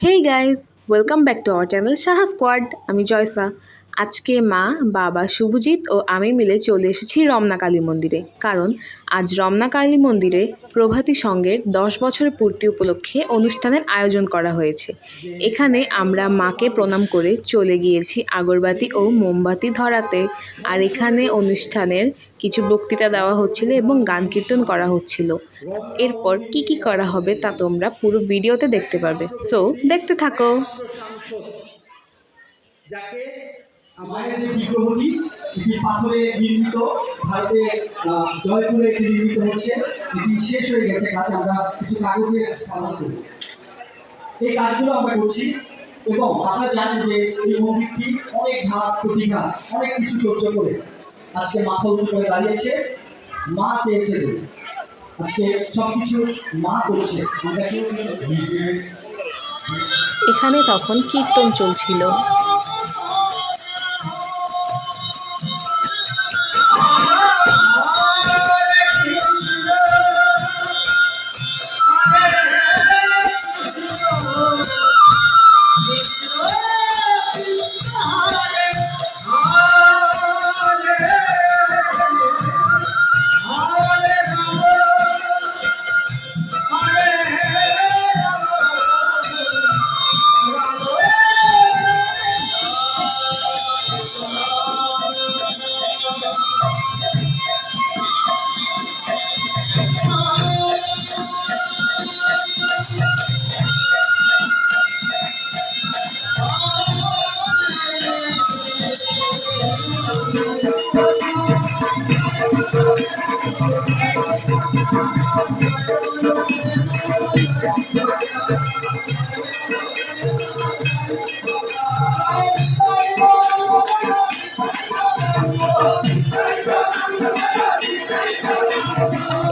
hey guys welcome back to our channel Saha squad আমি জয়সা আজকে মা, বাবা শুভজিৎ ও আমি মিলে চলে এসেছি রমনা কালী মন্দিরে। কারণ আজ রমনা কালী মন্দিরে প্রভাতী সঙ্গের দশ বছর পূর্তি উপলক্ষে অনুষ্ঠানের আয়োজন করা হয়েছে। এখানে আমরা মাকে প্রণাম করে চলে গিয়েছি আগরবাতি ও মোমবাতি ধরাতে। আর এখানে অনুষ্ঠানের কিছু বক্তৃতা দেওয়া হচ্ছিল এবং গান কীর্তন করা হচ্ছিল। এরপর কি কি করা হবে তা তোমরা পুরো ভিডিওতে দেখতে পাবে সো দেখতে থাকো। যাকে আমাদের যে বিগ্রহটি এটি পাথরে নির্মিত ভারতে জয়পুরে এটি নির্মিত হচ্ছে। এটি শেষ হয়ে গেছে কাজ, আমরা কিছু কাগজে স্থাপন করব। এই কাজগুলো আমরা করছি এবং আপনারা জানেন যে এই মন্দিরটি অনেক ঘাত প্রতিঘাত অনেক কিছু সহ্য করে। আজকে মাথা উঁচু করে দাঁড়িয়েছে, মা চেয়েছে আজকে সবকিছু মা করছে। এখানে তখন কীর্তন চলছিল। Oh,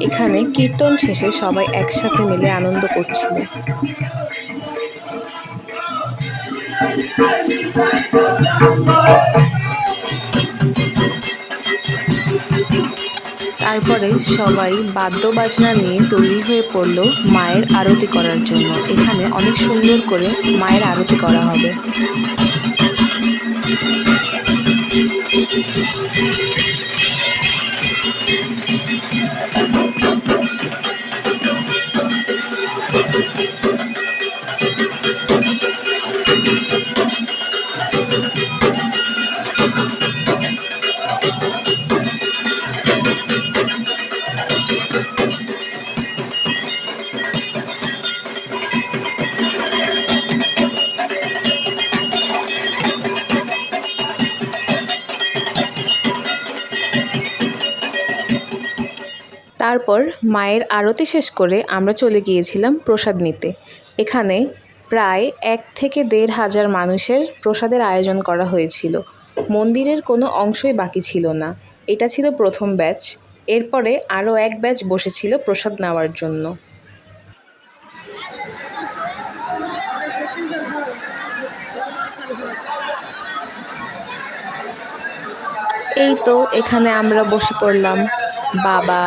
এখানে কীর্তন শেষে সবাই একসাথে মিলে আনন্দ করছিল। তারপরে সবাই বাদ্য বাজনা নিয়ে তৈরি হয়ে পড়ল মায়ের আরতি করার জন্য। এখানে অনেক সুন্দর করে মায়ের আরতি করা হবে। তারপর মায়ের আরতি শেষ করে আমরা চলে গিয়েছিলাম প্রসাদ নিতে। এখানে প্রায় এক থেকে দেড় হাজার মানুষের প্রসাদের আয়োজন করা হয়েছিল। মন্দিরের কোনো অংশই বাকি ছিল না। এটা ছিল প্রথম ব্যাচ। এরপরে আরও এক ব্যাচ বসেছিল প্রসাদ নেওয়ার জন্য। এই তো এখানে আমরা বসে পড়লাম। বাবা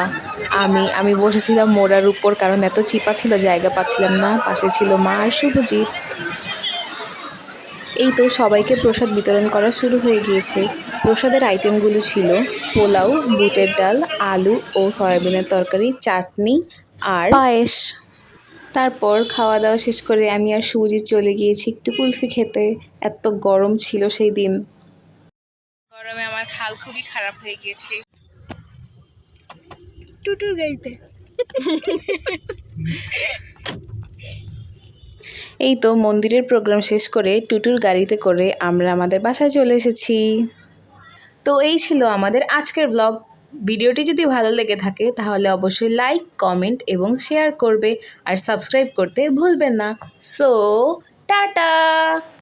আমি আমি বসেছিলাম মোড়ার উপর, কারণ এত চিপা ছিল, জায়গা পাচ্ছিলাম না। পাশে ছিল মা আর শুভজিৎ। এই তো সবাইকে প্রসাদ বিতরণ করা শুরু হয়ে গিয়েছে। প্রসাদের আইটেমগুলো ছিল পোলাও, বুটের ডাল, আলু ও সয়াবিনের তরকারি, চাটনি আর পায়েস। তারপর খাওয়া দাওয়া শেষ করে আমি আর শুভজিৎ চলে গিয়েছি একটু কুলফি খেতে। এত গরম ছিল সেই দিন। গরমে আমার খাল খুবই খারাপ হয়ে গিয়েছে। টুটুর গাড়িতে। এই তো মন্দিরের প্রোগ্রাম শেষ করে টুটুর গাড়িতে করে আমরা আমাদের বাসায় চলে এসেছি। তো এই ছিল আমাদের আজকের ব্লগ ভিডিওটি যদি ভালো লেগে থাকে তাহলে অবশ্যই লাইক কমেন্ট এবং শেয়ার করবে আর সাবস্ক্রাইব করতে ভুলবেন না। So tata!